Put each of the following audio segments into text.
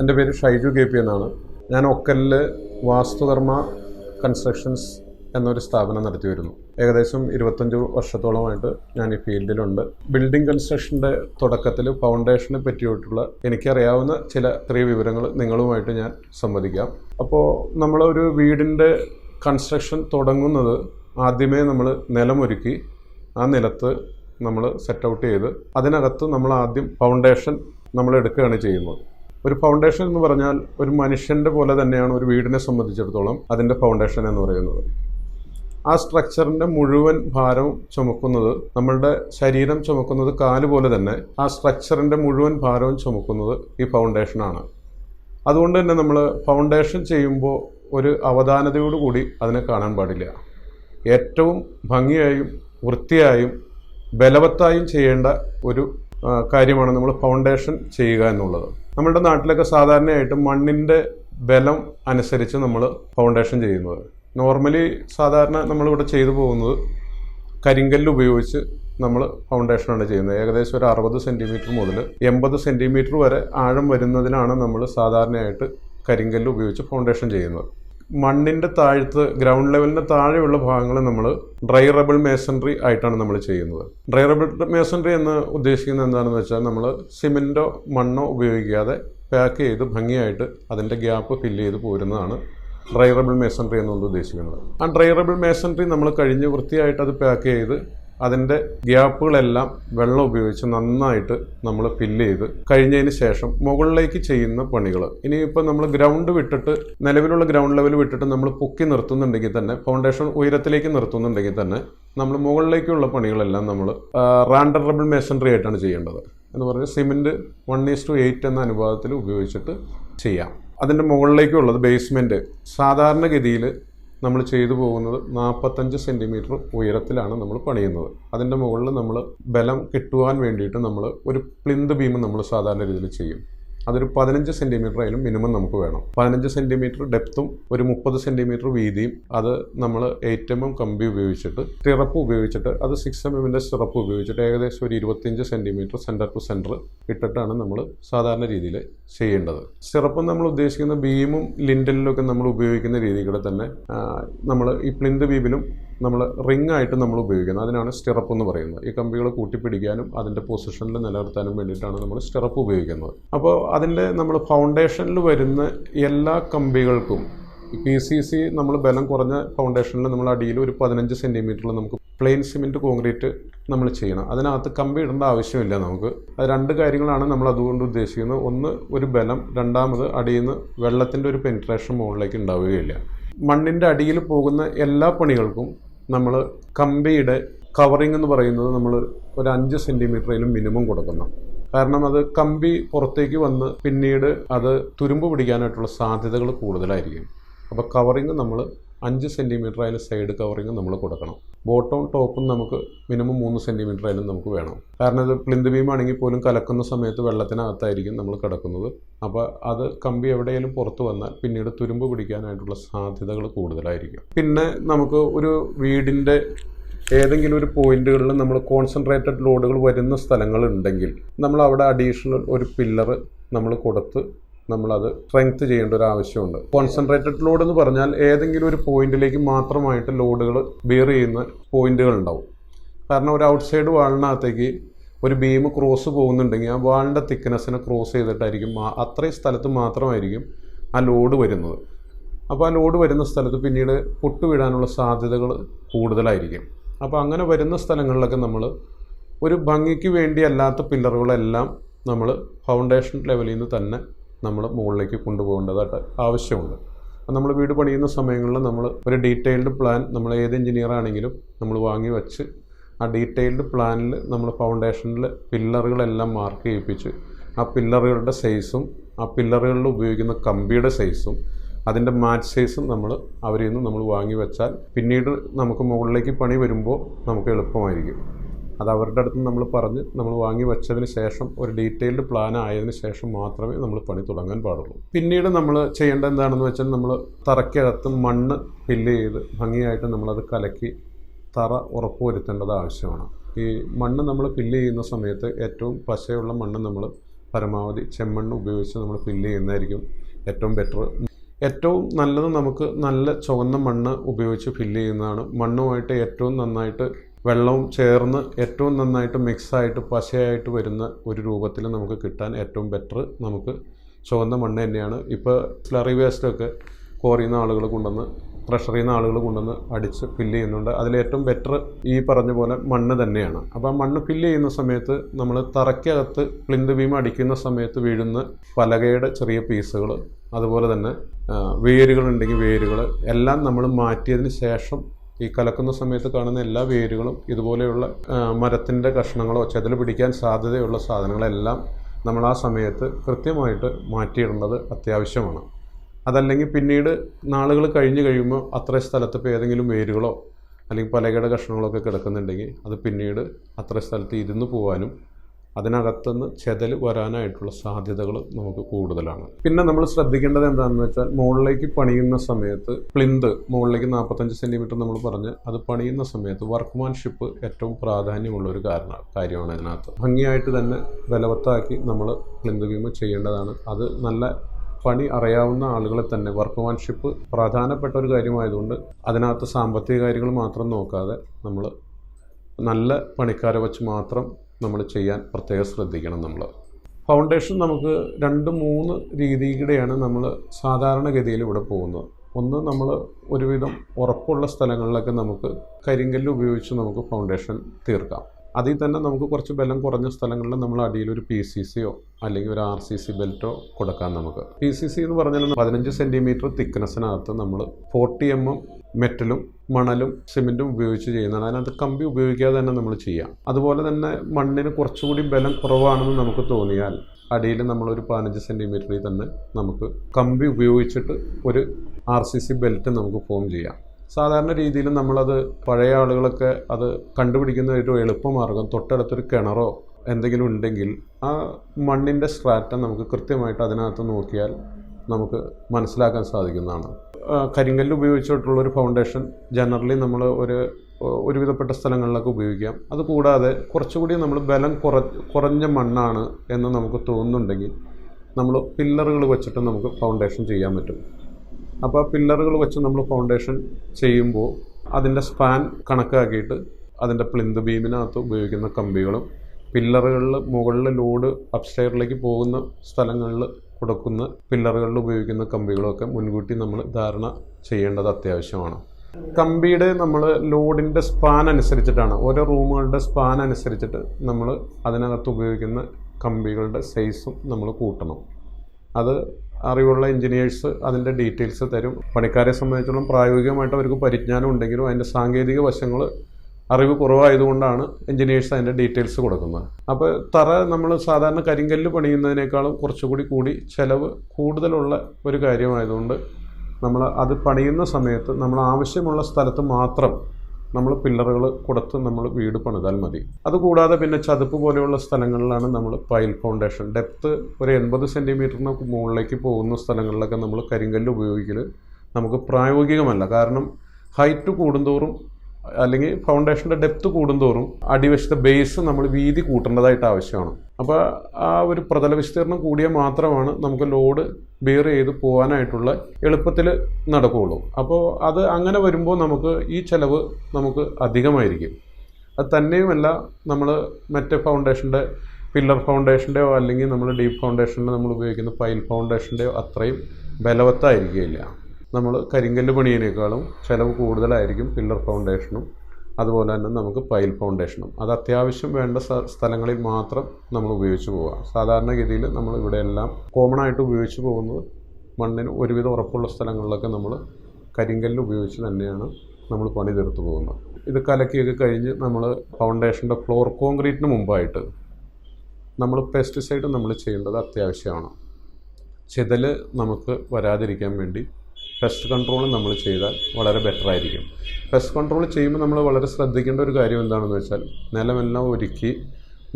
എന്റെ പേര് Shaiju K P എന്നാണ്. ഞാൻ ഒക്കലിൽ വാസ്തുധർമ്മ കൺസ്ട്രക്ഷൻസ് എന്നൊരു സ്ഥാപനം നടത്തി വരുന്നു ഏകദേശം ഇരുപത്തഞ്ച് വർഷത്തോളമായിട്ട് ഞാൻ ഈ ഫീൽഡിലുണ്ട്. ബിൽഡിംഗ് കൺസ്ട്രക്ഷന്റെ തുടക്കത്തിൽ ഫൗണ്ടേഷനെ പറ്റിയിട്ടുള്ള എനിക്കറിയാവുന്ന ചില ചെറിയ വിവരങ്ങൾ നിങ്ങളുമായിട്ട് ഞാൻ സംവദിക്കാം. അപ്പോൾ നമ്മളൊരു വീടിന്റെ കൺസ്ട്രക്ഷൻ തുടങ്ങുന്നത് ആദ്യമേ നമ്മൾ നിലമൊരുക്കി ആ നിലത്ത് നമ്മൾ സെറ്റ് ഔട്ട് ചെയ്ത് അതിനകത്ത് നമ്മൾ ആദ്യം ഫൗണ്ടേഷൻ നമ്മൾ എടുക്കുകയാണ് ചെയ്യുന്നത്. ഒരു ഫൗണ്ടേഷൻ എന്ന് പറഞ്ഞാൽ ഒരു മനുഷ്യന്റെ പോലെ തന്നെയാണ് ഒരു വീടിനെ സംബന്ധിച്ചിടത്തോളം അതിന്റെ ഫൗണ്ടേഷൻ എന്ന് പറയുന്നത്. ആ സ്ട്രക്ചറിന്റെ മുഴുവൻ ഭാരവും ചുമക്കുന്നത് നമ്മളുടെ ശരീരം ചുമക്കുന്നത് കാൽ പോലെ തന്നെ ആ സ്ട്രക്ചറിന്റെ മുഴുവൻ ഭാരവും ചുമക്കുന്നത് ഈ ഫൗണ്ടേഷനാണ് അതുകൊണ്ട് തന്നെ നമ്മൾ ഫൗണ്ടേഷൻ ചെയ്യുമ്പോൾ ഒരു അവധാനതയോടുകൂടി അതിനെ കാണാൻ പാടില്ല. ഏറ്റവും ഭംഗിയായും വൃത്തിയായും ബലവത്തായും ചെയ്യേണ്ട ഒരു കാര്യമാണ് നമ്മൾ ഫൗണ്ടേഷൻ ചെയ്യുക എന്നുള്ളത്. നമ്മുടെ നാട്ടിലൊക്കെ സാധാരണയായിട്ട് മണ്ണിന്റെ ബലം അനുസരിച്ച് നമ്മൾ ഫൗണ്ടേഷൻ ചെയ്യുന്നത്. നോർമലി സാധാരണ നമ്മളിവിടെ ചെയ്തു പോകുന്നത് കരിങ്കല്ല് ഉപയോഗിച്ച് നമ്മൾ ഫൗണ്ടേഷനാണ് ചെയ്യുന്നത്. ഏകദേശം ഒരു അറുപത് സെന്റിമീറ്റർ മുതൽ എൺപത് സെന്റിമീറ്റർ വരെ ആഴം വരുന്നതിനാണ് നമ്മൾ സാധാരണയായിട്ട് കരിങ്കല്ല് ഉപയോഗിച്ച് ഫൗണ്ടേഷൻ ചെയ്യുന്നത്. മണ്ണിന്റെ താഴത്ത് ഗ്രൗണ്ട് ലെവലിന്റെ താഴെയുള്ള ഭാഗങ്ങൾ നമ്മൾ ഡ്രൈ റബിൾ മേസൺറി ആയിട്ടാണ് നമ്മൾ ചെയ്യുന്നത്. ഡ്രൈ റബിൾ മേസൺറി എന്ന് ഉദ്ദേശിക്കുന്നത് എന്താണെന്ന് വെച്ചാൽ നമ്മൾ സിമെന്റോ മണ്ണോ ഉപയോഗിക്കാതെ പാക്ക് ചെയ്ത് ഭംഗിയായിട്ട് അതിന്റെ ഗ്യാപ്പ് ഫില്ല് ചെയ്ത് പോരുന്നതാണ് ഡ്രൈ റബിൾ മേസൺറി എന്നുകൊണ്ട് ഉദ്ദേശിക്കുന്നത്. ആ ഡ്രൈ റബിൾ മേസൺറി നമ്മൾ കഴിഞ്ഞ് വൃത്തിയായിട്ട് അത് പാക്ക് ചെയ്ത് അതിന്റെ ഗ്യാപ്പുകളെല്ലാം വെള്ളം ഉപയോഗിച്ച് നന്നായിട്ട് നമ്മൾ ഫില്ല് ചെയ്ത് കഴിഞ്ഞതിന് ശേഷം മുകളിലേക്ക് ചെയ്യുന്ന പണികൾ ഇനിയിപ്പോൾ നമ്മൾ ഗ്രൗണ്ട് വിട്ടിട്ട് നിലവിലുള്ള ഗ്രൗണ്ട് ലെവൽ വിട്ടിട്ട് നമ്മൾ പൊക്കി നിർത്തുന്നുണ്ടെങ്കിൽ തന്നെ ഫൗണ്ടേഷൻ ഉയരത്തിലേക്ക് നിർത്തുന്നുണ്ടെങ്കിൽ തന്നെ നമ്മൾ മുകളിലേക്കുള്ള പണികളെല്ലാം നമ്മൾ റാൻഡറബിൾ മേസൺറി ആയിട്ടാണ് ചെയ്യേണ്ടത്. എന്ന് പറഞ്ഞാൽ cement one is two eight എന്ന അനുപാതത്തിൽ ഉപയോഗിച്ചിട്ട് ചെയ്യാം. അതിന്റെ മുകളിലേക്കുള്ളത് ബേസ്മെന്റ് സാധാരണഗതിയിൽ നമ്മൾ ചെയ്തു പോകുന്നത് നാൽപ്പത്തഞ്ച് സെന്റിമീറ്റർ ഉയരത്തിലാണ് നമ്മൾ പണിയുന്നത്. അതിന്റെ മുകളിൽ നമ്മൾ ബലം കിട്ടുവാൻ വേണ്ടിയിട്ട് നമ്മൾ ഒരു പ്ലിന്ത് ബീം നമ്മൾ സാധാരണ രീതിയിൽ ചെയ്യും. അതൊരു പതിനഞ്ച് സെന്റിമീറ്റർ ആയാലും മിനിമം നമുക്ക് വേണം. പതിനഞ്ച് സെന്റിമീറ്റർ ഡെപ്തും ഒരു മുപ്പത് സെന്റിമീറ്റർ വീതിയും അത് നമ്മൾ എം കമ്പി ഉപയോഗിച്ചിട്ട് സ്റ്റിറപ്പ് ഉപയോഗിച്ചിട്ട് അത് സിക്സ് എം എമ്മിന്റെ സ്റ്റിറപ്പ് ഉപയോഗിച്ചിട്ട് ഏകദേശം ഒരു ഇരുപത്തിയഞ്ച് സെന്റിമീറ്റർ സെന്റർ ടു സെന്റർ ഇട്ടിട്ടാണ് നമ്മൾ സാധാരണ രീതിയിൽ ചെയ്യേണ്ടത്. സ്റ്റിറപ്പ് നമ്മൾ ഉദ്ദേശിക്കുന്ന ബീമും ഒക്കെ നമ്മൾ ഉപയോഗിക്കുന്ന രീതികൾ തന്നെ നമ്മൾ ഈ പ്ലിന്ത് ബീമിലും നമ്മൾ റിംഗ് ആയിട്ട് നമ്മൾ ഉപയോഗിക്കുന്നത്. അതിനാണ് സ്റ്റിറപ്പ് എന്ന് പറയുന്നത്. ഈ കമ്പികൾ കൂട്ടിപ്പിടിക്കാനും അതിന്റെ പൊസിഷനിൽ നിലനിർത്താനും വേണ്ടിയിട്ടാണ് നമ്മൾ സ്റ്റിറപ്പ് ഉപയോഗിക്കുന്നത്. അപ്പോൾ അതിന്റെ നമ്മൾ ഫൗണ്ടേഷനിൽ വരുന്ന എല്ലാ കമ്പികൾക്കും പി സി സി നമ്മൾ ബലം കുറഞ്ഞ ഫൗണ്ടേഷനിൽ നമ്മൾ അടിയിൽ ഒരു പതിനഞ്ച് സെന്റിമീറ്ററിൽ നമുക്ക് പ്ലെയിൻ സിമെന്റ് കോൺക്രീറ്റ് നമ്മൾ ചെയ്യണം. അതിനകത്ത് കമ്പി ഇടേണ്ട ആവശ്യമില്ല നമുക്ക്. അത് രണ്ട് കാര്യങ്ങളാണ് നമ്മൾ അതുകൊണ്ട് ഉദ്ദേശിക്കുന്നത്. ഒന്ന് ഒരു ബലം. രണ്ടാമത് അടിയിൽ നിന്ന് വെള്ളത്തിന്റെ ഒരു പെൻട്രേഷൻ മുകളിലേക്ക് ഉണ്ടാവുകയില്ല. മണ്ണിന്റെ അടിയിൽ പോകുന്ന എല്ലാ പണികൾക്കും നമ്മൾ കമ്പിയുടെ കവറിങ് എന്ന് പറയുന്നത് നമ്മൾ ഒരു അഞ്ച് സെന്റിമീറ്ററിലും മിനിമം കൊടുക്കണം. കാരണം അത് കമ്പി പുറത്തേക്ക് വന്ന് പിന്നീട് അത് തുരുമ്പ് പിടിക്കാനായിട്ടുള്ള സാധ്യതകൾ കൂടുതലായിരിക്കും. അപ്പോൾ കവറിങ് നമ്മൾ അഞ്ച് സെന്റിമീറ്റർ ആയാലും സൈഡ് കവറിങ് നമ്മൾ കൊടുക്കണം ബോട്ടവും ടോപ്പും നമുക്ക് മിനിമം മൂന്ന് സെന്റിമീറ്റർ ആയാലും നമുക്ക് വേണം. കാരണം ഇത് പ്ലിന്ത് ബീം ആണെങ്കിൽ പോലും കലക്കുന്ന സമയത്ത് വെള്ളത്തിനകത്തായിരിക്കും നമ്മൾ കിടക്കുന്നത്. അപ്പോൾ അത് കമ്പി എവിടെയെങ്കിലും പുറത്ത് വന്നാൽ പിന്നീട് തുരുമ്പ് പിടിക്കാനായിട്ടുള്ള സാധ്യതകൾ കൂടുതലായിരിക്കും. പിന്നെ നമുക്ക് ഒരു വീടിന്റെ ഏതെങ്കിലും ഒരു പോയിന്റുകളിൽ നമ്മൾ കോൺസെൻട്രേറ്റഡ് ലോഡുകൾ വരുന്ന സ്ഥലങ്ങളുണ്ടെങ്കിൽ നമ്മൾ അവിടെ അഡീഷണൽ ഒരു പില്ലർ നമ്മൾ കൊടുത്ത് നമ്മളത് സ്ട്രെങ്ത് ചെയ്യേണ്ട ഒരു ആവശ്യമുണ്ട്. കോൺസെൻട്രേറ്റഡ് ലോഡ് എന്ന് പറഞ്ഞാൽ ഏതെങ്കിലും ഒരു പോയിന്റിലേക്ക് മാത്രമായിട്ട് ലോഡുകൾ ബിയർ ചെയ്യുന്ന പോയിന്റുകൾ ഉണ്ടാവും. കാരണം ഒരു ഔട്ട്സൈഡ് വാളിനകത്തേക്ക് ഒരു ബീം ക്രോസ് പോകുന്നുണ്ടെങ്കിൽ ആ വാളിന്റെ തിക്നെസ്സിനെ ക്രോസ് ചെയ്തിട്ടായിരിക്കും അത്രയും സ്ഥലത്ത് മാത്രമായിരിക്കും ആ ലോഡ് വരുന്നത്. അപ്പോൾ ആ ലോഡ് വരുന്ന സ്ഥലത്ത് പിന്നീട് പൊട്ടുവിടാനുള്ള സാധ്യതകൾ കൂടുതലായിരിക്കും. അപ്പോൾ അങ്ങനെ വരുന്ന സ്ഥലങ്ങളിലൊക്കെ നമ്മൾ ഒരു ഭംഗിക്ക് വേണ്ടിയല്ലാത്ത പില്ലറുകളെല്ലാം നമ്മൾ ഫൗണ്ടേഷൻ ലെവലിൽ നിന്ന് തന്നെ നമ്മൾ മുകളിലേക്ക് കൊണ്ടുപോകേണ്ടതായിട്ട് ആവശ്യമുണ്ട്. നമ്മൾ വീട് പണിയുന്ന സമയങ്ങളിൽ നമ്മൾ ഒരു ഡീറ്റെയിൽഡ് പ്ലാൻ നമ്മൾ ഏത് എഞ്ചിനീയർ ആണെങ്കിലും നമ്മൾ വാങ്ങി വെച്ച് ആ ഡീറ്റെയിൽഡ് പ്ലാനിൽ നമ്മൾ ഫൗണ്ടേഷനിൽ പില്ലറുകളെല്ലാം മാർക്ക് ചെയ്യിപ്പിച്ച് ആ പില്ലറുകളുടെ സൈസും ആ പില്ലറുകളിൽ ഉപയോഗിക്കുന്ന കമ്പിയുടെ സൈസും അതിന്റെ മാച്ച് സൈസും നമ്മൾ അവരിൽ നിന്ന് നമ്മൾ വാങ്ങി വെച്ചാൽ പിന്നീട് നമുക്ക് മുകളിലേക്ക് പണി വരുമ്പോൾ നമുക്ക് എളുപ്പമായിരിക്കും. അത് അവരുടെ അടുത്ത് നമ്മൾ പറഞ്ഞ് നമ്മൾ വാങ്ങി വെച്ചതിന് ശേഷം ഒരു ഡീറ്റെയിൽഡ് പ്ലാൻ ആയതിന് ശേഷം മാത്രമേ നമ്മൾ പണി തുടങ്ങാൻ പാടുള്ളൂ. പിന്നീട് നമ്മൾ ചെയ്യേണ്ട എന്താണെന്ന് വെച്ചാൽ നമ്മൾ തറയ്ക്കകത്ത് മണ്ണ് ഫില്ല് ചെയ്ത് ഭംഗിയായിട്ട് നമ്മളത് കലക്കി തറ ഉറപ്പുവരുത്തേണ്ടത് ആവശ്യമാണ്. ഈ മണ്ണ് നമ്മൾ ഫില്ല് ചെയ്യുന്ന സമയത്ത് ഏറ്റവും പശയുള്ള മണ്ണ് നമ്മൾ പരമാവധി ചെമ്മണ്ണ് ഉപയോഗിച്ച് നമ്മൾ ഫില്ല് ചെയ്യുന്നതായിരിക്കും ഏറ്റവും ബെറ്റർ ഏറ്റവും നല്ലത് നമുക്ക് നല്ല ചുവന്ന മണ്ണ് ഉപയോഗിച്ച് ഫില്ല് ചെയ്യുന്നതാണ്. മണ്ണുമായിട്ട് ഏറ്റവും നന്നായിട്ട് വെള്ളവും ചേർന്ന് ഏറ്റവും നന്നായിട്ട് മിക്സായിട്ട് പശയായിട്ട് വരുന്ന ഒരു രൂപത്തിൽ നമുക്ക് കിട്ടാൻ ഏറ്റവും ബെറ്റർ നമുക്ക് ചുവന്ന മണ്ണ് തന്നെയാണ്. ഇപ്പോൾ സ്ലറി വേസ്റ്റൊക്കെ കോറിയുന്ന ആളുകൾ കൊണ്ടുവന്ന് ക്രഷറിൽ നിന്ന് ആളുകൾ കൊണ്ടുവന്ന് അടിച്ച് ഫില്ല് ചെയ്യുന്നുണ്ട്. അതിലേറ്റവും ബെറ്റർ ഈ പറഞ്ഞ പോലെ മണ്ണ് തന്നെയാണ്. അപ്പോൾ ആ മണ്ണ് ഫില്ല് ചെയ്യുന്ന സമയത്ത് നമ്മൾ തറയ്ക്കകത്ത് പ്ലിന്ത് ബീം അടിക്കുന്ന സമയത്ത് വീഴുന്ന പലകയുടെ ചെറിയ പീസുകൾ അതുപോലെ തന്നെ വേരുകളുണ്ടെങ്കിൽ വേരുകൾ എല്ലാം നമ്മൾ മാറ്റിയതിന് ശേഷം ഈ കലക്കുന്ന സമയത്ത് കാണുന്ന എല്ലാ വേരുകളും ഇതുപോലെയുള്ള മരത്തിന്റെ കഷ്ണങ്ങളോ ചെതൽ പിടിക്കാൻ സാധ്യതയുള്ള സാധനങ്ങളെല്ലാം നമ്മൾ ആ സമയത്ത് കൃത്യമായിട്ട് മാറ്റിയിടേണ്ടത് അത്യാവശ്യമാണ്. അതല്ലെങ്കിൽ പിന്നീട് നാളുകൾ കഴിഞ്ഞ് കഴിയുമ്പോൾ അത്ര സ്ഥലത്ത് ഇപ്പോൾ ഏതെങ്കിലും വേരുകളോ അല്ലെങ്കിൽ പലകയുടെ കഷ്ണങ്ങളൊക്കെ കിടക്കുന്നുണ്ടെങ്കിൽ അത് പിന്നീട് അത്ര സ്ഥലത്ത് ഇരുന്ന് പോകാനും അതിനകത്തുനിന്ന് ചെതൽ വരാനായിട്ടുള്ള സാധ്യതകൾ നമുക്ക് കൂടുതലാണ്. പിന്നെ നമ്മൾ ശ്രദ്ധിക്കേണ്ടത് എന്താണെന്ന് വെച്ചാൽ മുകളിലേക്ക് പണിയുന്ന സമയത്ത് പ്ലിന്ത് മുകളിലേക്ക് നാൽപ്പത്തഞ്ച് സെന്റിമീറ്റർ നമ്മൾ പറഞ്ഞ് അത് പണിയുന്ന സമയത്ത് വർക്ക്മാൻഷിപ്പ് ഏറ്റവും പ്രാധാന്യമുള്ള ഒരു കാരണം കാര്യമാണ് ഇതിനകത്ത്. ഭംഗിയായിട്ട് തന്നെ ബലവത്താക്കി നമ്മൾ പ്ലിന്ത് ബീം ചെയ്യേണ്ടതാണ്. അത് നല്ല പണി അറിയാവുന്ന ആളുകളെ തന്നെ വർക്ക്മാൻഷിപ്പ് പ്രധാനപ്പെട്ട ഒരു കാര്യമായതുകൊണ്ട് അതിനകത്ത് സാമ്പത്തിക കാര്യങ്ങൾ മാത്രം നോക്കാതെ നമ്മൾ നല്ല പണിക്കാരെ വെച്ച് മാത്രം നമ്മൾ ചെയ്യാൻ പ്രത്യേകം ശ്രദ്ധിക്കണം നമ്മൾ. ഫൗണ്ടേഷൻ നമുക്ക് രണ്ട് മൂന്ന് രീതിയിലൂടെയാണ് നമ്മൾ സാധാരണഗതിയിൽ ഇവിടെ പോകുന്നത്. ഒന്ന് നമ്മൾ ഒരുവിധം ഉറപ്പുള്ള സ്ഥലങ്ങളിലൊക്കെ നമുക്ക് കരിങ്കല്ല് ഉപയോഗിച്ച് നമുക്ക് ഫൗണ്ടേഷൻ തീർക്കാം. അതിൽ തന്നെ നമുക്ക് കുറച്ച് ബലം കുറഞ്ഞ സ്ഥലങ്ങളിൽ നമ്മൾ അടിയിൽ ഒരു പി സി സിയോ അല്ലെങ്കിൽ ഒരു ആർ സി സി ബെൽറ്റോ കൊടുക്കാം നമുക്ക്. പി സി സി എന്ന് പറഞ്ഞാൽ പതിനഞ്ച് സെന്റിമീറ്റർ തിക്നെസ്സിനകത്ത് നമ്മൾ ഫോർട്ടി എം എം മെറ്റലും മണലും സിമെന്റും ഉപയോഗിച്ച് ചെയ്യുന്നതാണ്. അതിനകത്ത് കമ്പി ഉപയോഗിക്കാതെ തന്നെ നമ്മൾ ചെയ്യാം. അതുപോലെ തന്നെ മണ്ണിന് കുറച്ചുകൂടി ബലം കുറവാണെന്ന് നമുക്ക് തോന്നിയാൽ അടിയിൽ നമ്മളൊരു പതിനഞ്ച് സെന്റിമീറ്ററിൽ തന്നെ നമുക്ക് കമ്പി ഉപയോഗിച്ചിട്ട് ഒരു ആർ സി സി ബെൽറ്റ് നമുക്ക് ഫോം ചെയ്യാം. സാധാരണ രീതിയിൽ നമ്മളത് പഴയ ആളുകളൊക്കെ അത് കണ്ടുപിടിക്കുന്ന ഒരു എളുപ്പമാർഗം തൊട്ടടുത്തൊരു കിണറോ എന്തെങ്കിലും ഉണ്ടെങ്കിൽ ആ മണ്ണിന്റെ സ്ട്രാറ്റ നമുക്ക് കൃത്യമായിട്ട് അതിനകത്ത് നോക്കിയാൽ നമുക്ക് മനസ്സിലാക്കാൻ സാധിക്കുന്നതാണ്. കരിങ്കല്ല് ഉപയോഗിച്ചിട്ടുള്ള ഒരു ഫൗണ്ടേഷൻ ജനറലി നമ്മൾ ഒരു ഒരുവിധപ്പെട്ട സ്ഥലങ്ങളിലൊക്കെ ഉപയോഗിക്കാം. അതുകൂടാതെ കുറച്ചുകൂടി നമ്മൾ ബലം കുറ കുറഞ്ഞ മണ്ണാണ് എന്ന് നമുക്ക് തോന്നുന്നുണ്ടെങ്കിൽ നമ്മൾ പില്ലറുകൾ വെച്ചിട്ട് നമുക്ക് ഫൗണ്ടേഷൻ ചെയ്യാൻ പറ്റും. അപ്പോൾ പില്ലറുകൾ വെച്ച് നമ്മൾ ഫൗണ്ടേഷൻ ചെയ്യുമ്പോൾ അതിന്റെ സ്പാൻ കണക്കാക്കിയിട്ട് അതിന്റെ പ്ലിന്ത് ബീമിനകത്ത് ഉപയോഗിക്കുന്ന കമ്പികളും പില്ലറുകളിൽ മുകളിൽ ലോഡ് അപ്സ്റ്റെയറിലേക്ക് പോകുന്ന സ്ഥലങ്ങളിൽ കൊടുക്കുന്ന പില്ലറുകളിൽ ഉപയോഗിക്കുന്ന കമ്പികളൊക്കെ മുൻകൂട്ടി നമ്മൾ ധാരണ ചെയ്യേണ്ടത് അത്യാവശ്യമാണ്. കമ്പിയുടെ നമ്മൾ ലോഡിന്റെ സ്പാൻ അനുസരിച്ചിട്ടാണ്. ഓരോ റൂമുകളുടെ സ്പാൻ അനുസരിച്ചിട്ട് നമ്മൾ അതിനകത്ത് ഉപയോഗിക്കുന്ന കമ്പികളുടെ സൈസും നമ്മൾ കൂട്ടണം. അത് അറിവുള്ള എഞ്ചിനീയേഴ്സ് അതിന്റെ ഡീറ്റെയിൽസ് തരും. പണിക്കാരെ സംബന്ധിച്ചിടത്തോളം പ്രായോഗികമായിട്ട് അവർക്ക് പരിജ്ഞാനം ഉണ്ടെങ്കിലും അതിന്റെ സാങ്കേതിക വശങ്ങൾ അറിവ് കുറവായതുകൊണ്ടാണ് എഞ്ചിനീയേഴ്സ് അതിന്റെ ഡീറ്റെയിൽസ് കൊടുക്കുന്നത്. അപ്പോൾ തറ നമ്മൾ സാധാരണ കരിങ്കല്ല് പണിയുന്നതിനേക്കാളും കുറച്ചുകൂടി കൂടി ചിലവ് കൂടുതലുള്ള ഒരു കാര്യമായതുകൊണ്ട് നമ്മൾ അത് പണിയുന്ന സമയത്ത് നമ്മൾ ആവശ്യമുള്ള സ്ഥലത്ത് മാത്രം നമ്മൾ പില്ലറുകൾ കൊടുത്ത് നമ്മൾ വീട് പണിതാൽ മതി. അതുകൂടാതെ പിന്നെ ചതുപ്പ് പോലെയുള്ള സ്ഥലങ്ങളിലാണ് നമ്മൾ പൈൽ ഫൗണ്ടേഷൻ ഡെപ്ത്ത് ഒരു എൺപത് സെന്റിമീറ്ററിന് മുകളിലേക്ക് പോകുന്ന സ്ഥലങ്ങളിലൊക്കെ നമ്മൾ കരിങ്കല്ല് ഉപയോഗിക്കൽ നമുക്ക് പ്രായോഗികമല്ല. കാരണം ഹൈറ്റ് കൂടുന്തോറും അല്ലെങ്കിൽ ഫൗണ്ടേഷന്റെ ഡെപ്ത് കൂടുന്തോറും അടിവശത്തെ ബേസ് നമ്മൾ വീതി കൂട്ടേണ്ടതായിട്ട് ആവശ്യമാണ്. അപ്പോൾ ആ ഒരു പ്രതല വിസ്തീർണം കൂടിയ മാത്രമാണ് നമുക്ക് ലോഡ് ബെയർ ചെയ്ത് പോകാനായിട്ടുള്ള എളുപ്പത്തിൽ നടക്കുകയുള്ളൂ. അപ്പോൾ അത് അങ്ങനെ വരുമ്പോൾ നമുക്ക് ഈ ചിലവ് നമുക്ക് അധികമായിരിക്കും. അത് തന്നെയുമല്ല നമ്മൾ മറ്റേ ഫൗണ്ടേഷന്റെ പില്ലർ ഫൗണ്ടേഷന്റെയോ അല്ലെങ്കിൽ നമ്മൾ ഡീപ്പ് ഫൗണ്ടേഷന്റെ നമ്മൾ ഉപയോഗിക്കുന്ന പൈൽ ഫൗണ്ടേഷന്റെയോ അത്രയും ബലവത്തായിരിക്കുകയില്ല. നമ്മൾ കരിങ്കല്ല് പണിയേക്കാളും ചിലവ് കൂടുതലായിരിക്കും പില്ലർ ഫൗണ്ടേഷനും. അതുപോലെ തന്നെ നമുക്ക് പൈൽ ഫൗണ്ടേഷനും. അത് അത്യാവശ്യം വേണ്ട സ്ഥലങ്ങളിൽ മാത്രം നമ്മൾ ഉപയോഗിച്ച് പോവുക. സാധാരണഗതിയിൽ നമ്മൾ ഇവിടെ എല്ലാം കോമൺ ആയിട്ട് ഉപയോഗിച്ച് പോകുന്നത് മണ്ണിന് ഒരുവിധം ഉറപ്പുള്ള സ്ഥലങ്ങളിലൊക്കെ നമ്മൾ കരിങ്കല്ല് ഉപയോഗിച്ച് തന്നെയാണ് നമ്മൾ പണി തീർത്ത് പോകുന്നത്. ഇത് കലക്കിയൊക്കെ കഴിഞ്ഞ് നമ്മൾ ഫൗണ്ടേഷന്റെ ഫ്ലോർ കോൺക്രീറ്റിന് മുമ്പായിട്ട് നമ്മൾ പെസ്റ്റിസൈഡ് നമ്മൾ ചെയ്യേണ്ടത് അത്യാവശ്യമാണ്. ചിതൽ നമുക്ക് വരാതിരിക്കാൻ വേണ്ടി പെസ്റ്റ് കൺട്രോൾ നമ്മൾ ചെയ്താൽ വളരെ ബെറ്റർ ആയിരിക്കും. പെസ്റ്റ് കൺട്രോൾ ചെയ്യുമ്പോൾ നമ്മൾ വളരെ ശ്രദ്ധിക്കേണ്ട ഒരു കാര്യം എന്താണെന്ന് വെച്ചാൽ നിലമെല്ലാം ഒരുക്കി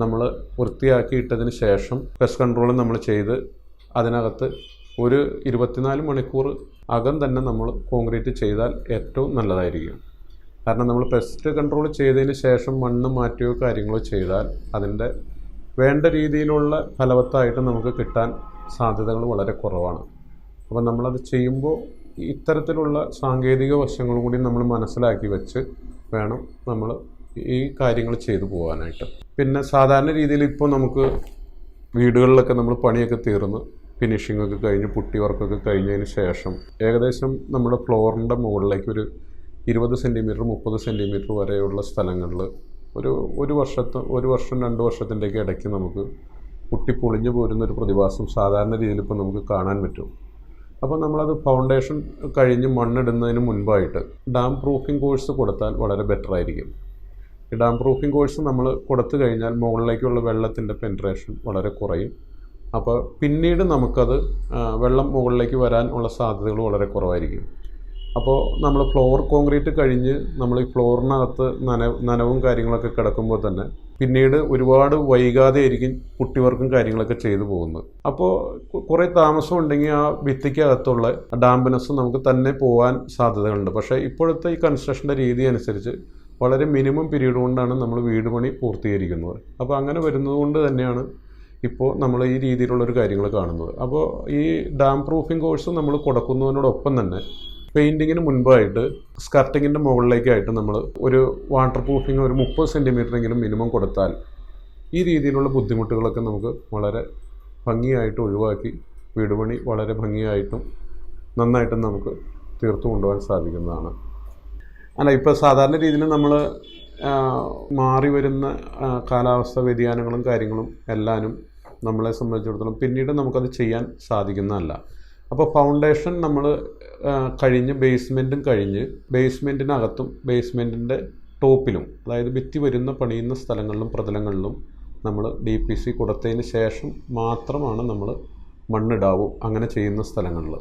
നമ്മൾ വൃത്തിയാക്കിയിട്ടതിന് ശേഷം പെസ്റ്റ് കൺട്രോൾ നമ്മൾ ചെയ്ത് അതിനകത്ത് ഒരു ഇരുപത്തിനാല് മണിക്കൂർ അകം തന്നെ നമ്മൾ കോൺക്രീറ്റ് ചെയ്താൽ ഏറ്റവും നല്ലതായിരിക്കും. കാരണം നമ്മൾ പെസ്റ്റ് കൺട്രോൾ ചെയ്തതിന് ശേഷം മണ്ണ് മാറ്റിയോ കാര്യങ്ങളോ ചെയ്താൽ അതിന്റെ വേണ്ട രീതിയിലുള്ള ഫലവത്തായിട്ട് നമുക്ക് കിട്ടാൻ സാധ്യതകൾ വളരെ കുറവാണ്. അപ്പോൾ നമ്മളത് ചെയ്യുമ്പോൾ ഇത്തരത്തിലുള്ള സാങ്കേതിക വശങ്ങളും കൂടി നമ്മൾ മനസ്സിലാക്കി വെച്ച് വേണം നമ്മൾ ഈ കാര്യങ്ങൾ ചെയ്തു പോകാനായിട്ട്. പിന്നെ സാധാരണ രീതിയിൽ ഇപ്പോൾ നമുക്ക് വീടുകളിലൊക്കെ നമ്മൾ പണിയൊക്കെ തീർന്ന് ഫിനിഷിംഗ് ഒക്കെ കഴിഞ്ഞ് പുട്ടി വർക്കൊക്കെ കഴിഞ്ഞതിന് ശേഷം ഏകദേശം നമ്മുടെ ഫ്ലോറിന്റെ മുകളിലേക്ക് ഒരു ഇരുപത് സെന്റിമീറ്റർ മുപ്പത് സെന്റിമീറ്റർ വരെയുള്ള സ്ഥലങ്ങളിൽ ഒരു ഒരു വർഷത്തെ ഒരു വർഷം രണ്ട് വർഷത്തിന്റെയൊക്കെ ഇടയ്ക്ക് നമുക്ക് പുട്ടി പൊളിഞ്ഞു പോരുന്ന ഒരു പ്രതിഭാസം സാധാരണ രീതിയിൽ ഇപ്പോൾ നമുക്ക് കാണാൻ പറ്റും. അപ്പോൾ നമ്മളത് ഫൗണ്ടേഷൻ കഴിഞ്ഞ് മണ്ണിടുന്നതിന് മുൻപായിട്ട് ഡാം പ്രൂഫിംഗ് കോഴ്സ് കൊടുത്താൽ വളരെ ബെറ്റർ ആയിരിക്കും. ഈ ഡാം പ്രൂഫിംഗ് കോഴ്സ് നമ്മൾ കൊടുത്തു കഴിഞ്ഞാൽ മുകളിലേക്കുള്ള വെള്ളത്തിന്റെ പെൻട്രേഷൻ വളരെ കുറയും. അപ്പോൾ പിന്നീട് നമുക്കത് വെള്ളം മുകളിലേക്ക് വരാനുള്ള സാധ്യതകൾ വളരെ കുറവായിരിക്കും. അപ്പോൾ നമ്മൾ ഫ്ലോർ കോൺക്രീറ്റ് കഴിഞ്ഞ് നമ്മൾ ഈ ഫ്ലോറിനകത്ത് നന നനവും കാര്യങ്ങളൊക്കെ കിടക്കുമ്പോൾ തന്നെ പിന്നീട് ഒരുപാട് വൈകാതെ ആയിരിക്കും കുട്ടിവർക്കും കാര്യങ്ങളൊക്കെ ചെയ്തു പോകുന്നത്. അപ്പോൾ കുറേ താമസം ഉണ്ടെങ്കിൽ ആ ഭിത്തിക്കകത്തുള്ള ഡാമ്പിനെസ് നമുക്ക് തന്നെ പോകാൻ സാധ്യതകളുണ്ട്. പക്ഷേ ഇപ്പോഴത്തെ ഈ കൺസ്ട്രക്ഷന്റെ രീതി അനുസരിച്ച് വളരെ മിനിമം പീരീഡ് കൊണ്ടാണ് നമ്മൾ വീട് പണി പൂർത്തീകരിക്കുന്നത്. അപ്പോൾ അങ്ങനെ വരുന്നത് കൊണ്ട് തന്നെയാണ് ഇപ്പോൾ നമ്മൾ ഈ രീതിയിലുള്ളൊരു കാര്യങ്ങൾ കാണുന്നത്. അപ്പോൾ ഈ ഡാം പ്രൂഫിംഗ് കോഴ്സ് നമ്മൾ കൊടുക്കുന്നതിനോടൊപ്പം തന്നെ പെയിന്റിങ്ങിന് മുൻപായിട്ട് സ്കർട്ടിങ്ങിന്റെ മുകളിലേക്കായിട്ട് നമ്മൾ ഒരു വാട്ടർ പ്രൂഫിങ് ഒരു മുപ്പത് സെന്റിമീറ്ററെങ്കിലും മിനിമം കൊടുത്താൽ ഈ രീതിയിലുള്ള ബുദ്ധിമുട്ടുകളൊക്കെ നമുക്ക് വളരെ ഭംഗിയായിട്ട് ഒഴിവാക്കി വീട് പണി വളരെ ഭംഗിയായിട്ടും നന്നായിട്ടും നമുക്ക് തീർത്തു കൊണ്ടുപോകാൻ സാധിക്കുന്നതാണ്. അല്ല ഇപ്പോൾ സാധാരണ രീതിയിൽ നമ്മൾ മാറി വരുന്ന കാലാവസ്ഥ വ്യതിയാനങ്ങളും കാര്യങ്ങളും എല്ലാനും നമ്മളെ സംബന്ധിച്ചിടത്തോളം പിന്നീട് നമുക്കത് ചെയ്യാൻ സാധിക്കുന്നതല്ല. അപ്പോൾ ഫൗണ്ടേഷൻ നമ്മൾ കഴിഞ്ഞ് ബേസ്മെന്റും കഴിഞ്ഞ് ബേസ്മെന്റിനകത്തും ബേസ്മെന്റിന്റെ ടോപ്പിലും അതായത് ഭിത്തി വരുന്ന പണിയുന്ന സ്ഥലങ്ങളിലും പ്രതലങ്ങളിലും നമ്മൾ ഡി പി സി കൊടുത്തതിന് ശേഷം മാത്രമാണ് നമ്മൾ മണ്ണിടാവൂ അങ്ങനെ ചെയ്യുന്ന സ്ഥലങ്ങളിൽ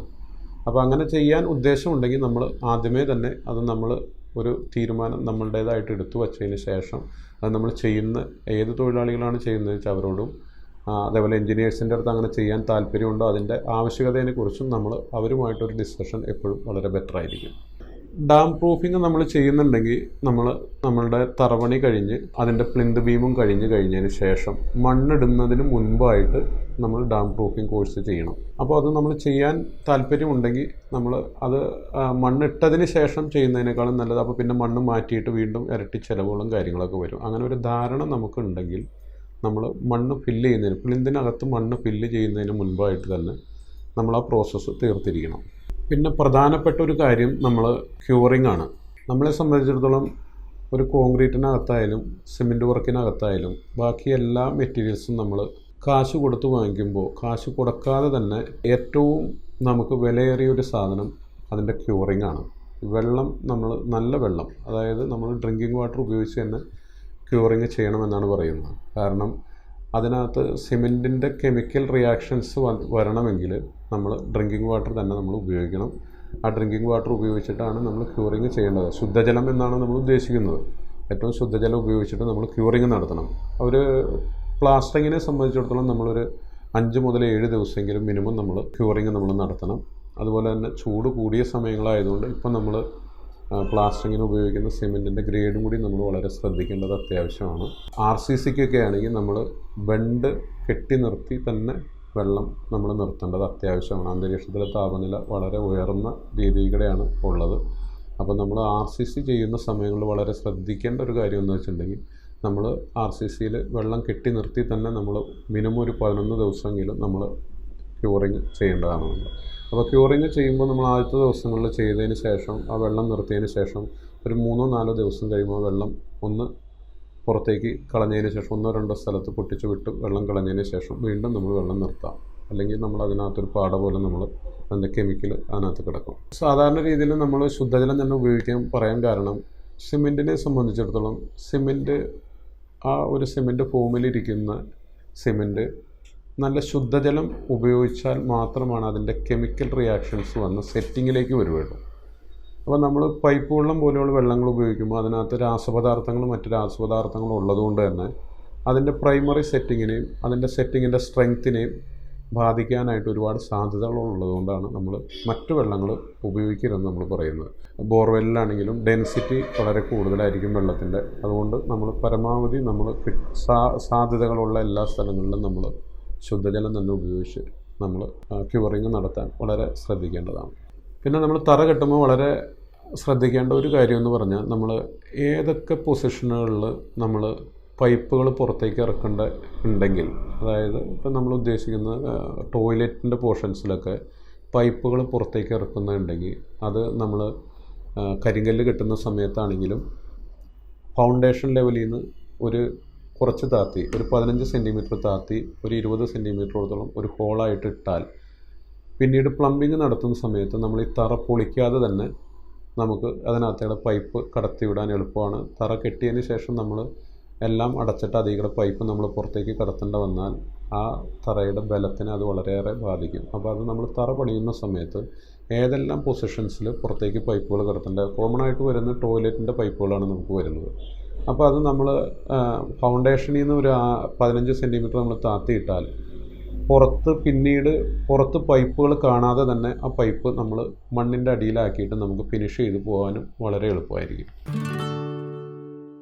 അപ്പോൾ അങ്ങനെ ചെയ്യാൻ ഉദ്ദേശമുണ്ടെങ്കിൽ നമ്മൾ ആദ്യമേ തന്നെ അത് നമ്മൾ ഒരു തീരുമാനം നമ്മളുടേതായിട്ട് എടുത്തു വച്ചതിന് ശേഷം അത് നമ്മൾ ചെയ്യുന്ന ഏത് തൊഴിലാളികളാണ് ചെയ്യുന്നത് വെച്ചാൽ അവരോടും അതേപോലെ എൻജിനീയേഴ്സിന്റെ അടുത്ത് അങ്ങനെ ചെയ്യാൻ താല്പര്യമുണ്ടോ? അതിന്റെ ആവശ്യകതയെക്കുറിച്ചും നമ്മൾ അവരുമായിട്ടൊരു ഡിസ്കഷൻ എപ്പോഴും വളരെ ബെറ്റർ ആയിരിക്കും. ഡാം പ്രൂഫിങ് നമ്മൾ ചെയ്യുന്നുണ്ടെങ്കിൽ നമ്മൾ നമ്മളുടെ തറവണി കഴിഞ്ഞ് അതിന്റെ പ്ലിന്ത് ബീമും കഴിഞ്ഞ് കഴിഞ്ഞതിന് ശേഷം മണ്ണിടുന്നതിന് മുൻപായിട്ട് നമ്മൾ ഡാം പ്രൂഫിങ് കോഴ്സ് ചെയ്യണം. അപ്പോൾ അത് നമ്മൾ ചെയ്യാൻ താല്പര്യമുണ്ടെങ്കിൽ നമ്മൾ അത് മണ്ണിട്ടതിന് ശേഷം ചെയ്യുന്നതിനേക്കാളും നല്ലത്. അപ്പോൾ പിന്നെ മണ്ണ് മാറ്റിയിട്ട് വീണ്ടും ഇരട്ടി ചിലവുകളും കാര്യങ്ങളൊക്കെ വരും. അങ്ങനെ ഒരു ധാരണ നമുക്കുണ്ടെങ്കിൽ നമ്മൾ മണ്ണ് ഫില്ല് ചെയ്യുന്നതിന് പ്ലിന്തിനകത്ത് മണ്ണ് ഫില്ല് ചെയ്യുന്നതിന് മുൻപായിട്ട് തന്നെ നമ്മൾ ആ പ്രോസസ്സ് തീർത്തിരിക്കണം. പിന്നെ പ്രധാനപ്പെട്ട ഒരു കാര്യം നമ്മൾ ക്യൂറിംഗ് ആണ്. നമ്മളെ സംബന്ധിച്ചിടത്തോളം ഒരു കോൺക്രീറ്റിനകത്തായാലും സിമെന്റ് വർക്കിനകത്തായാലും ബാക്കി എല്ലാ മെറ്റീരിയൽസും നമ്മൾ കാശ് കൊടുത്ത് വാങ്ങിക്കുമ്പോൾ കാശ് കൊടുക്കാതെ തന്നെ ഏറ്റവും നമുക്ക് വിലയേറിയ ഒരു സാധനം അതിന്റെ ക്യൂറിംഗ് ആണ്. വെള്ളം നമ്മൾ നല്ല വെള്ളം അതായത് നമ്മൾ ഡ്രിങ്കിങ് വാട്ടർ ഉപയോഗിച്ച് തന്നെ ക്യൂറിങ് ചെയ്യണമെന്നാണ് പറയുന്നത്. കാരണം അതിനകത്ത് സിമെന്റിന്റെ കെമിക്കൽ റിയാക്ഷൻസ് വരണമെങ്കിൽ നമ്മൾ ഡ്രിങ്കിങ് വാട്ടർ തന്നെ നമ്മൾ ഉപയോഗിക്കണം. ആ ഡ്രിങ്കിങ് വാട്ടർ ഉപയോഗിച്ചിട്ടാണ് നമ്മൾ ക്യൂറിങ് ചെയ്യേണ്ടത്. ശുദ്ധജലം എന്നാണ് നമ്മൾ ഉദ്ദേശിക്കുന്നത്. ഏറ്റവും ശുദ്ധജലം ഉപയോഗിച്ചിട്ട് നമ്മൾ ക്യൂറിങ് നടത്തണം. ഒരു പ്ലാസ്റ്ററിങ്ങിനെ സംബന്ധിച്ചിടത്തോളം നമ്മളൊരു അഞ്ച് മുതൽ ഏഴ് ദിവസമെങ്കിലും മിനിമം നമ്മൾ ക്യൂറിങ് നമ്മൾ നടത്തണം. അതുപോലെ തന്നെ ചൂട് കൂടിയ സമയങ്ങളായതുകൊണ്ട് ഇപ്പം നമ്മൾ പ്ലാസ്റ്ററിങ്ങിന് ഉപയോഗിക്കുന്ന സിമെന്റിന്റെ ഗ്രേഡും കൂടി നമ്മൾ വളരെ ശ്രദ്ധിക്കേണ്ടത് അത്യാവശ്യമാണ്. ആർ സി സിക്കൊക്കെ ആണെങ്കിൽ നമ്മൾ ബണ്ട് കെട്ടി നിർത്തി തന്നെ വെള്ളം നമ്മൾ നിർത്തേണ്ടത് അത്യാവശ്യമാണ്. അന്തരീക്ഷത്തിലെ താപനില വളരെ ഉയർന്ന രീതിയിൽ കൂടെയാണ് ഉള്ളത്. അപ്പോൾ നമ്മൾ ആർ സി സി ചെയ്യുന്ന സമയങ്ങളിൽ വളരെ ശ്രദ്ധിക്കേണ്ട ഒരു കാര്യം എന്ന് വെച്ചിട്ടുണ്ടെങ്കിൽ നമ്മൾ ആർ സി സിയിൽ വെള്ളം കെട്ടി നിർത്തി തന്നെ നമ്മൾ മിനിമം ഒരു പതിനൊന്ന് ദിവസമെങ്കിലും നമ്മൾ ക്യൂറിങ് ചെയ്യേണ്ടതാണ്. അപ്പോൾ ക്യൂറിങ് ചെയ്യുമ്പോൾ നമ്മൾ ആദ്യത്തെ ദിവസങ്ങളിൽ ചെയ്തതിന് ശേഷം ആ വെള്ളം നിർത്തിയതിന് ശേഷം ഒരു മൂന്നോ നാലോ ദിവസം കഴിയുമ്പോൾ വെള്ളം ഒന്ന് പുറത്തേക്ക് കളഞ്ഞതിന് ശേഷം ഒന്നോ രണ്ടോ സ്ഥലത്ത് പൊട്ടിച്ച് വിട്ട് വെള്ളം കളഞ്ഞതിന് ശേഷം വീണ്ടും നമ്മൾ വെള്ളം നിർത്താം. അല്ലെങ്കിൽ നമ്മൾ അതിനകത്തൊരു പാട പോലെ നമ്മൾ അതിന്റെ കെമിക്കൽ അതിനകത്ത് കിടക്കും. സാധാരണ രീതിയിൽ നമ്മൾ ശുദ്ധജലം തന്നെ ഉപയോഗിക്കാൻ പറയാൻ കാരണം സിമെന്റിനെ സംബന്ധിച്ചിടത്തോളം സിമെന്റ് ആ ഒരു സിമെന്റ് ഫോമിലിരിക്കുന്ന സിമെന്റ് നല്ല ശുദ്ധജലം ഉപയോഗിച്ചാൽ മാത്രമാണ് അതിന്റെ കെമിക്കൽ റിയാക്ഷൻസ് വന്ന് സെറ്റിങ്ങിലേക്ക് വരുവുള്ളൂ അപ്പോൾ നമ്മൾ പൈപ്പ് വെള്ളം പോലെയുള്ള വെള്ളങ്ങൾ ഉപയോഗിക്കുമ്പോൾ അതിനകത്ത് രാസപദാർത്ഥങ്ങളും മറ്റ് രാസപദാർത്ഥങ്ങളും ഉള്ളതുകൊണ്ട് തന്നെ അതിന്റെ പ്രൈമറി സെറ്റിങ്ങിനെയും അതിന്റെ സെറ്റിങ്ങിന്റെ സ്ട്രെങ്ത്തിനെയും ബാധിക്കാനായിട്ട് ഒരുപാട് സാധ്യതകളുള്ളതുകൊണ്ടാണ് നമ്മൾ മറ്റു വെള്ളങ്ങൾ ഉപയോഗിക്കരുതെന്ന് നമ്മൾ പറയുന്നത്. ബോർവെല്ലിലാണെങ്കിലും ഡെൻസിറ്റി വളരെ കൂടുതലായിരിക്കും വെള്ളത്തിന്റെ. അതുകൊണ്ട് നമ്മൾ പരമാവധി നമ്മൾ സാധ്യതകളുള്ള എല്ലാ സ്ഥലങ്ങളിലും നമ്മൾ ശുദ്ധജലം തന്നെ ഉപയോഗിച്ച് നമ്മൾ ക്യൂറിങ് നടത്താൻ വളരെ ശ്രദ്ധിക്കേണ്ടതാണ്. പിന്നെ നമ്മൾ തറ കെട്ടുമ്പോൾ വളരെ ശ്രദ്ധിക്കേണ്ട ഒരു കാര്യം എന്ന് പറഞ്ഞാൽ നമ്മൾ ഏതൊക്കെ പൊസിഷനുകളിൽ നമ്മൾ പൈപ്പുകൾ പുറത്തേക്ക് ഇറക്കേണ്ട ഉണ്ടെങ്കിൽ അതായത് ഇപ്പം നമ്മൾ ഉദ്ദേശിക്കുന്ന ടോയ്ലറ്റിന്റെ പോർഷൻസിലൊക്കെ പൈപ്പുകൾ പുറത്തേക്ക് ഇറക്കുന്നുണ്ടെങ്കിൽ അത് നമ്മൾ കരിങ്കല്ല് കെട്ടുന്ന സമയത്താണെങ്കിലും ഫൗണ്ടേഷൻ ലെവലിൽ നിന്ന് ഒരു കുറച്ച് താത്തി ഒരു പതിനഞ്ച് സെന്റിമീറ്റർ താത്തി ഒരു ഇരുപത് സെന്റിമീറ്ററോളം ഒരു ഹോളായിട്ട് ഇട്ടാൽ പിന്നീട് പ്ലംബിങ് നടത്തുന്ന സമയത്ത് നമ്മൾ ഈ തറ പൊളിക്കാതെ തന്നെ നമുക്ക് അതിനകത്തേടെ പൈപ്പ് കടത്തിവിടാൻ എളുപ്പമാണ്. തറ കെട്ടിയതിന് ശേഷം നമ്മൾ എല്ലാം അടച്ചിട്ട് അധികം പൈപ്പ് നമ്മൾ പുറത്തേക്ക് കടത്തേണ്ട വന്നാൽ ആ തറയുടെ ബലത്തിനെ അത് വളരെയേറെ ബാധിക്കും. അപ്പോൾ അത് നമ്മൾ തറ പണിയുന്ന സമയത്ത് ഏതെല്ലാം പൊസിഷൻസിൽ പുറത്തേക്ക് പൈപ്പുകൾ കടത്തേണ്ടത്? കോമൺ ആയിട്ട് വരുന്ന ടോയ്ലറ്റിന്റെ പൈപ്പുകളാണ് നമുക്ക് വരുന്നത്. അപ്പോൾ അത് നമ്മൾ ഫൗണ്ടേഷനിൽ നിന്ന് ഒരു പതിനഞ്ച് സെന്റിമീറ്റർ നമ്മൾ താത്തിയിട്ടാൽ പുറത്ത് പിന്നീട് പുറത്ത് പൈപ്പുകൾ കാണാതെ തന്നെ ആ പൈപ്പ് നമ്മൾ മണ്ണിന്റെ അടിയിലാക്കിയിട്ട് നമുക്ക് ഫിനിഷ് ചെയ്ത് പോകാനും വളരെ എളുപ്പമായിരിക്കും.